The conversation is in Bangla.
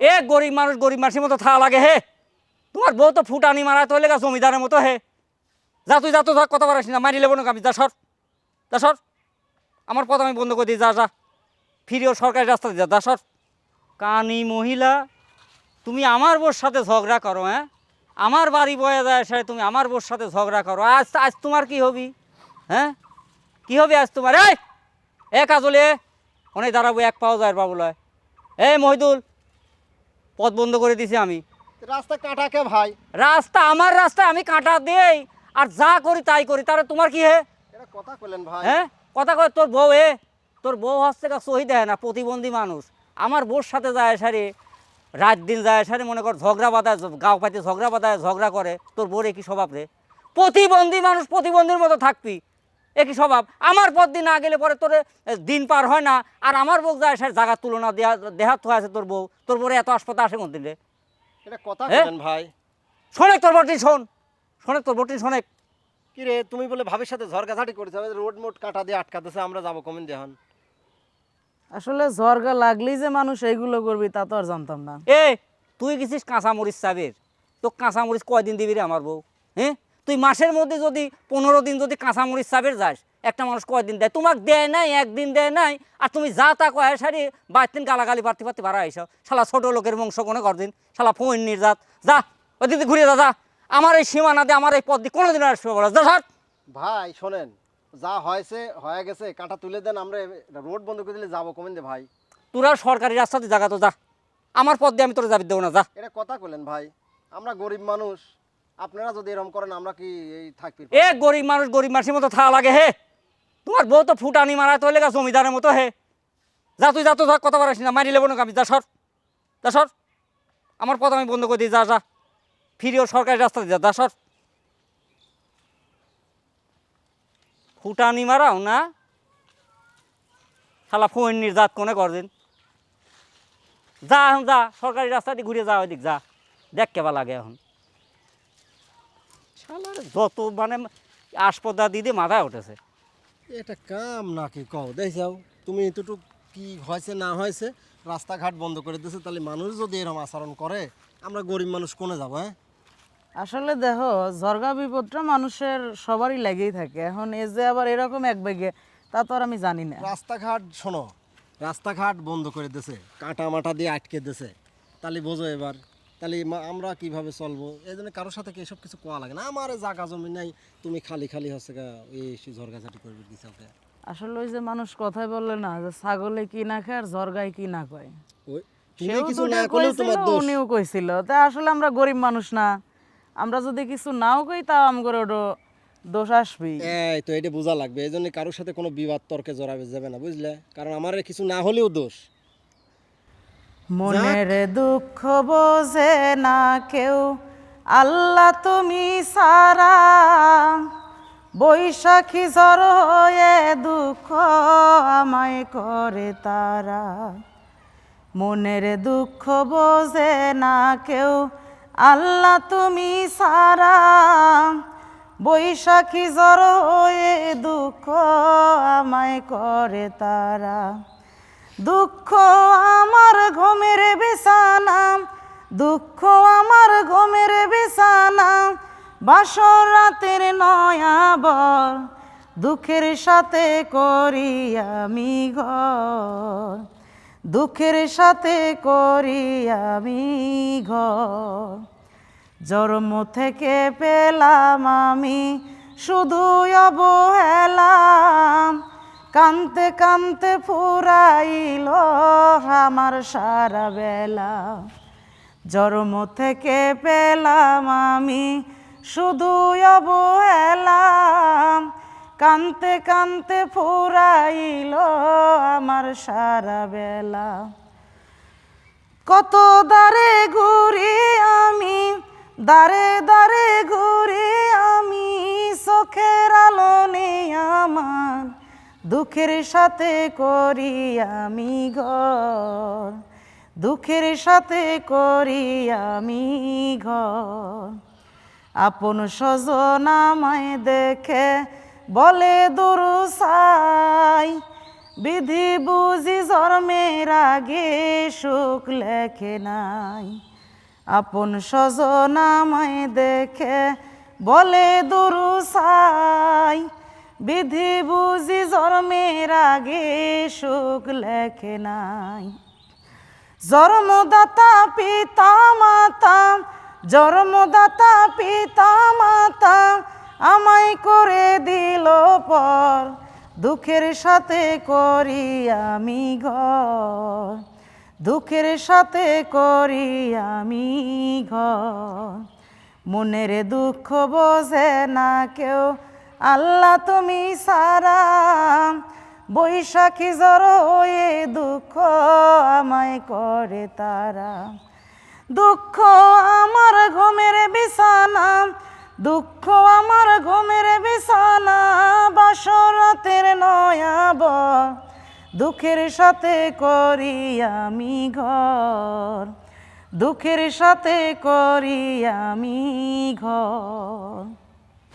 এ গরিব মানুষ গরিব মানুষের মতো থাকা লাগে হে। তোমার বউ তো ফুটানি মারা তো লেগা জমিদারের মতো হে। যা তুই যা তো ধর কথা বলাস না মারি লেবো না আমি যা সর যা সর। আমার পথ আমি বন্ধ করে দিই যা যা। ফিরেও সরকারি রাস্তা দিয়ে যা, সর। কানি মহিলা তুমি আমার বোর সাথে ঝগড়া করো হ্যাঁ? আমার বাড়ি বয়ে যায় সে তুমি আমার বোর সাথে ঝগড়া করো। আজ আজ তোমার কি হবি হ্যাঁ? কি হবে আজ তোমার? এ কাজলে অনেক দাঁড়াবো এক পাও যায় বাবু লয় এই মহিদুল পথ বন্ধ করে দিছি আমি। রাস্তা কাটাকে ভাই? রাস্তা আমার রাস্তা আমি কাঁটা দেই। আর যা করি তাই করি তাহলে তোমার কি হে? কথা কইলেন ভাই। হ্যাঁ? কথা কয় তোর বউ এ তোর বউ হচ্ছে কা সহি দেয় না প্রতিবন্ধী মানুষ। আমার বউর সাথে যায় সারে রাত দিন যায় সারে মনে কর ঝগড়া বাঁধায় গাও পাইতে ঝগড়া বাঁধায় ঝগড়া করে। তোর বউর কি স্বভাব রে। প্রতিবন্ধী মানুষ প্রতিবন্ধীর মতো থাকবি। একই স্বভাব। আমার পথ দিন না গেলে পরে তোর দিন পার হয় না। আর আমার বউ যায় সারে জায়গার তুলনা দেহা দেহাত হয়ে আছে তোর বউ। তোর বউরে এত হাসপাতাল আসে কোন রে? এটা কথা হ্যাঁ? ভাই। শোনেক তোর বটি শোন। শোনেক তোর বটি শোনেক। কি রে তুমি বলে ভাবির সাথে ঝরগাঝাটি করেছে রোড মোড কাটা দিয়ে আটকাতেছে আমরা যাব কমেন দেখান আসলে ঝরগা লাগলেই যে মানুষ এইগুলো করবি তা তো আর জানতাম না। এ তুই গেছিস কাঁচা কাঁচামরিচ চাবের। তো কাঁচামরিচ কয়দিন দিবি রে আমার বউ? হ্যাঁ? তুই মাসের মধ্যে যদি পনেরো দিন যদি কাঁচামরিচ চাবের যাস একটা মানুষ কয়দিন দেয়? তোমাকে দেয় নাই একদিন দেয় নাই আর তুমি যা তা কয় সারি বাইশ দিন গালাগালি পারতে পারতে বাড়া আইস। শালা ছোট লোকের বংশ কোনে করদিন শালা ফোন নির্যাত। যা ওই দিদি ঘুরে যা যা। আমার এই সীমানা দিয়ে আমার এই পথ দিয়ে কোনোদিন আর আসবে বলা। যা। ভাই শোনেন যা হয়েছে হয়ে গেছে কাটা তুলে দেন আমরা রোড বন্ধ করে দিলে যাব কমেন দে ভাই। তোরা সরকারি রাস্তাতে জায়গা তো যা। আমার পথ দিয়ে আমি তোরা যাবি দেবো না যা। এটা কথা কইলেন ভাই আমরা গরিব মানুষ। আপনারা যদি এরকম করেন আমরা কি এই থাকবি এ গরিব মানুষ গরিব মানুষের মতো থাকা লাগে হে। তোমার বউ তো ফুটানি মারা তো লেগা জমিদারের মতো হে। যা তুই যা তো কথা বলাস না মারি লেবো না আমি যা সর। যা সর। আমার পথ আমি বন্ধ করে দিই যা যা। ফিরিও সরকারি রাস্তা দিয়ে যা, সর। ফুটানি মারাও না। শালা ফোন নির্যাত কোনে করদিন যা এখন যা সরকারি রাস্তা দিয়ে ঘুরে যা ওইদিক যা। দেখ কেবা লাগে এখন। শালার যত মানে আসপদা দিদি মাথায় উঠেছে। এটা কাম নাকি কও? দেখ যাও তুমি এতটুকু কি হয়েছে না হয়েছে রাস্তাঘাট বন্ধ করে দিয়েছে তাহলে মানুষ যদি এরকম আচরণ করে আমরা গরিব মানুষ কোনে যাব হ্যাঁ? আসলে দেখো ঝরগা বিপদটা মানুষের সবারই লেগেই থাকে। এখন এ যে আবার এরকম এক বেগে তা তো আর আমি জানি না। রাস্তাঘাট শোনো রাস্তাঘাট বন্ধ করে দিয়েছে কাটা মাটা দিয়ে আটকে দিয়েছে তাহলে বোঝো এবার। তাহলে আমরা কীভাবে চলবো? এই জন্য কারোর সাথে কি এসব কিছু কোয়া লাগে না? আমার জায়গা জমি নাই তুমি খালি খালি হচ্ছে এই ঝরগাঝাটি করবে দিছাকে আসলে ওই যে মানুষ কথাই বললে না যে ছাগলে কি না খায় আর ঝরগায় কি না কয় উনিও কইছিল। তা আসলে আমরা গরিব মানুষ না। আমরা যদি কিছু নাও কই তাও আম করে ওটা দোষ আসবেই। এই তো এটা বোঝা লাগবে। এই জন্য কারোর সাথে কোনো বিবাদ তর্কে জড়াবে যাবে না বুঝলে? কারণ আমার কিছু না হলেও দোষ। মনের দুঃখ বোঝে না কেউ। আল্লাহ তুমি সারা। বৈশাখী ঝড় হয়ে দুঃখ আমায় করে তারা। মনের দুঃখ বোঝে না কেউ। আল্লাহ তুমি সারা। বৈশাখী ঝড় হয়ে দুঃখ আমায় করে তারা। দুঃখ আমার ঘুমের বিছানা, দুঃখ আমার ঘুমের বিছানা, বাসর রাতের নয়াবর দুঃখের সাথে করি আমি ঘর, দুঃখের সাথে করি আমি ঘর। জন্ম থেকে পেলাম আমি শুধু অবহেলাম কানতে কানতে ফুরাইল আমার সারা বেলা। জন্ম থেকে পেলাম আমি শুধু অবহেলাম। কানতে কানতে ফুরাইল আমার সারা বেলা। কত দারে ঘুরি আমি দারে দারে ঘুরি দুঃখের সাথে করি আমি ঘর দুঃখের সাথে করি আমি ঘর আপন স্বজন আমায় দেখে বলে, দুরু সাই। বিধি বুঝি জন্মের আগে সুখ লেখে নাই। আপন স্বজন আমায় দেখে বলে, দুরু সাই। বিধি বুঝি জন্মের আগে সুখ লেখে নাই। জন্মদাতা পিতা মাতা, জন্মদাতা পিতা মাতা আমায় করে দিল পর, দুঃখের সাথে করি আমি ঘর, দুঃখের সাথে করি আমি ঘর। মনের দুঃখ বোঝে না কেউ আল্লাহ তুমি সারা বৈশাখী জ্বর হয়ে দুঃখ আমায় করে তারা। দুঃখ আমার ঘুমের বিছানা, দুঃখ আমার ঘুমের বিছানা, বাসরাতের নয়াব, দুঃখের সাথে করি আমি ঘর, দুঃখের সাথে করি আমি ঘর।